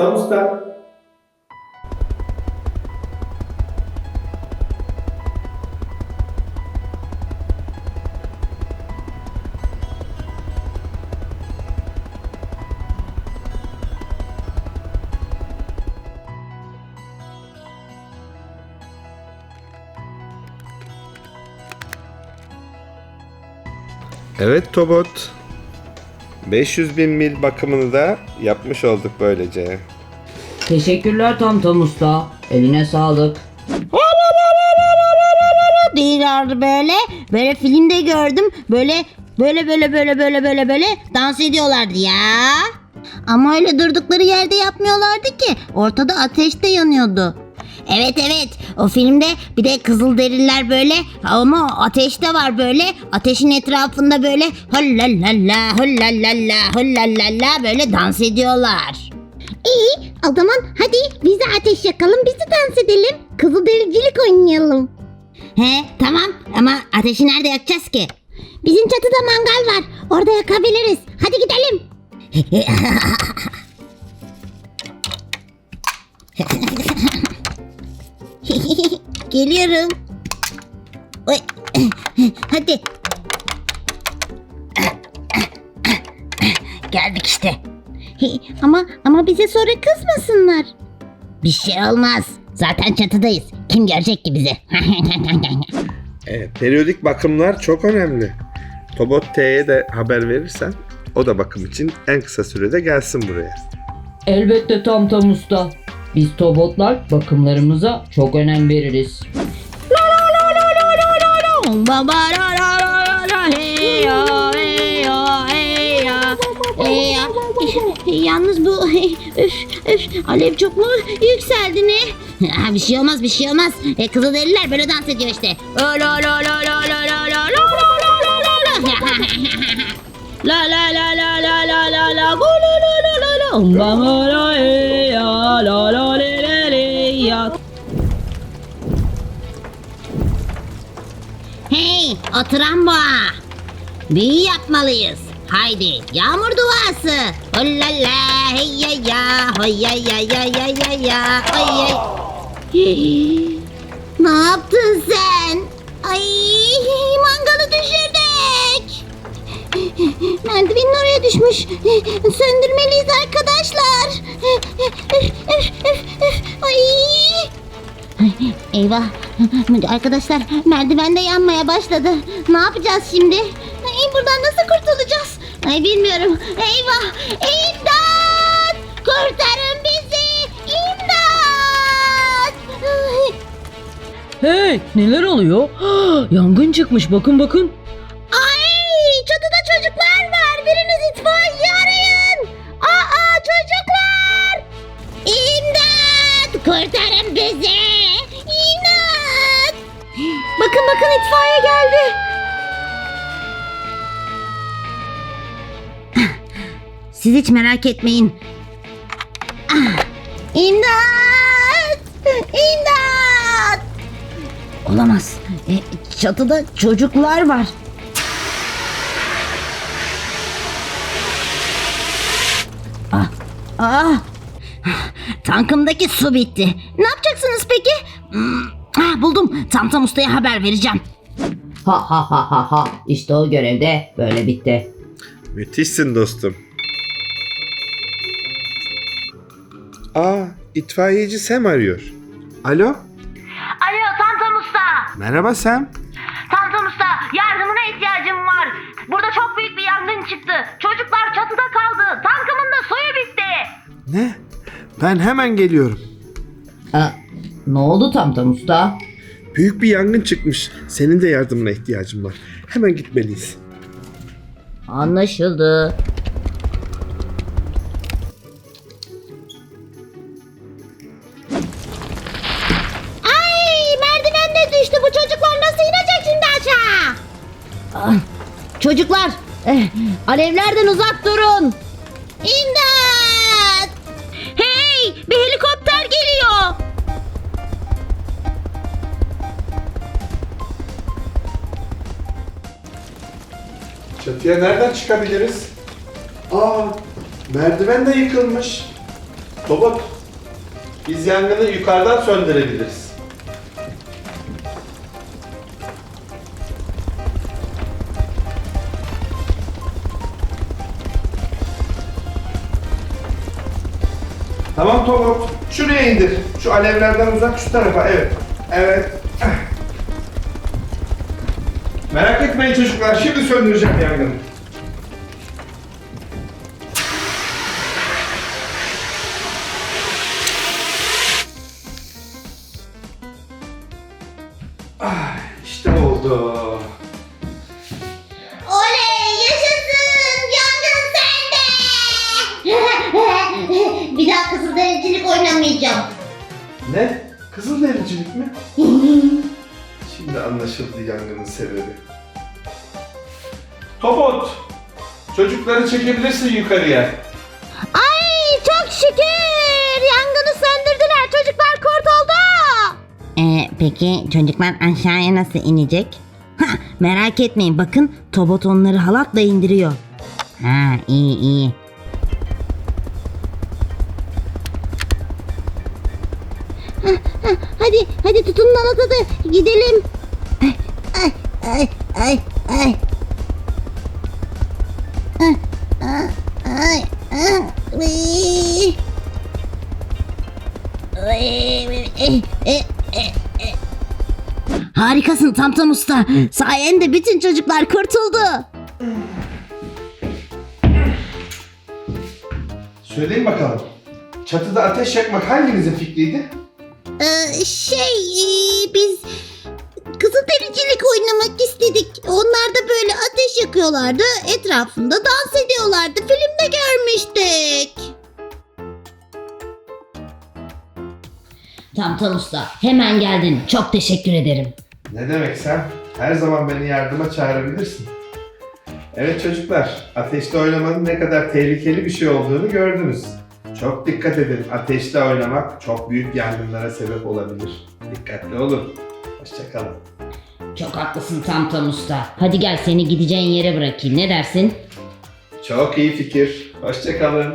Tamtam Usta. Evet Tobot. 500 bin mil bakımını da yapmış olduk böylece. Teşekkürler Tam Tam Usta. Eline sağlık. Diyorlardı böyle. Böyle filmde gördüm. Böyle böyle böyle böyle böyle böyle böyle dans ediyorlardı ya. Ama öyle durdukları yerde yapmıyorlardı ki. Ortada ateş de yanıyordu. Evet evet o filmde bir de kızılderililer böyle ama ateş de var böyle ateşin etrafında böyle hallallalla hallallalla hallallalla böyle dans ediyorlar. İyi o zaman hadi biz de ateş yakalım biz de dans edelim kızıldericilik oynayalım. He tamam ama ateşi nerede yakacağız ki? Bizim çatıda mangal var. Orada yakabiliriz. Hadi gidelim. Geliyorum. Oy. Hadi. Geldik işte. Ama ama bize sonra kızmasınlar. Bir şey olmaz. Zaten çatıdayız. Kim görecek ki bizi? Evet, periyodik bakımlar çok önemli. Tobot T'ye de haber verirsen o da bakım için en kısa sürede gelsin buraya. Elbette Tam Tam Usta. Biz Tobotlar bakımlarımıza çok önem veririz. Baba ra ra ra ra ra hey ya hey ya hey ya hey ya. Yalnız bu üf üf alev çok mu yükseldi ne? Ha, bir şey olmaz bir şey olmaz. E, Kızılderililer böyle dans ediyor işte. La la la la la la la la la la la la la. La la la la la la la la la la la la la Baba la hey ya la la le le le ya. Hey oturan boğa. Büyü yapmalıyız. Haydi yağmur duası. Hollala hey ya ya hoy ya ya ya ya ya ay ay. ne yaptın sen? Ay mangalı düşürdük. Merdivenin oraya düşmüş. Söndürmeliyiz arkadaşlar. Ay, Eyvah. Arkadaşlar merdiven de yanmaya başladı. Ne yapacağız şimdi? Ay, buradan nasıl kurtulacağız? Ay bilmiyorum. Eyvah! İmdat! Kurtarın bizi! İmdat! Hey neler oluyor? Yangın çıkmış bakın bakın. Ay! Çatıda çocuklar var. Biriniz itfaiye arayın. Aa çocuklar! İmdat! Kurtarın bizi! İmdat! Bakın bakın itfaiye geldi. Siz hiç merak etmeyin. Ah, İmdat! İmdat! Olamaz. E, çatıda çocuklar var. Ah, ah. Tankımdaki su bitti. Ne yapacaksınız peki? Hmm, ah, buldum. Tam tam ustaya haber vereceğim. Ha ha ha ha ha. İşte o görevde böyle bitti. Müthişsin dostum. Aa, itfaiyeci Sam arıyor. Alo? Alo Tantan Usta. Merhaba Sam. Tantan Usta yardımına ihtiyacım var. Burada çok büyük bir yangın çıktı. Çocuklar çatıda kaldı. Tankımın da suyu bitti. Ne? Ben hemen geliyorum. Aa, ne oldu Tam Tam Usta? Büyük bir yangın çıkmış. Senin de yardımına ihtiyacım var. Hemen gitmeliyiz. Anlaşıldı. Eh, alevlerden uzak durun. İmdat! Hey bir helikopter geliyor. Çatıya nereden çıkabiliriz? Aa, merdiven de yıkılmış. Tobot, biz yangını yukarıdan söndürebiliriz. Tobot, şuraya indir. Şu alevlerden uzak şu tarafa, evet. Evet. Merak etmeyin çocuklar, şimdi söndüreceğim yangını. Kızıldericilik oynamayacağım. Ne? Kızıldericilik mi? Şimdi anlaşıldı yangının sebebi. Tobot! Çocukları çekebilirsin yukarıya. Ay çok şükür yangını söndürdüler çocuklar kurtuldu. Ee, peki çocuklar aşağıya nasıl inecek? Ha, merak etmeyin bakın Tobot onları halatla indiriyor. Ha iyi iyi. Hadi halata da gidelim. Ay ay ay ay ay. Ay ay ay. Harikasın Tamtam Usta. Sayende bütün çocuklar kurtuldu. Söyleyin bakalım. Çatıda ateş yakmak hanginizin fikriydi? Ee, şey biz kızıldericilik oynamak istedik. Onlar da böyle ateş yakıyorlardı. Etrafında dans ediyorlardı. Filmde görmüştük. Tamtam Usta hemen geldin. Çok teşekkür ederim. Ne demek sen? Her zaman beni yardıma çağırabilirsin. Evet çocuklar, ateşte oynamanın ne kadar tehlikeli bir şey olduğunu gördünüz. Çok dikkat edin, ateşte oynamak çok büyük yangınlara sebep olabilir. Dikkatli olun. Hoşçakalın. Çok haklısın Tamtam Usta. Hadi gel seni gideceğin yere bırakayım. Ne dersin? Çok iyi fikir. Hoşçakalın.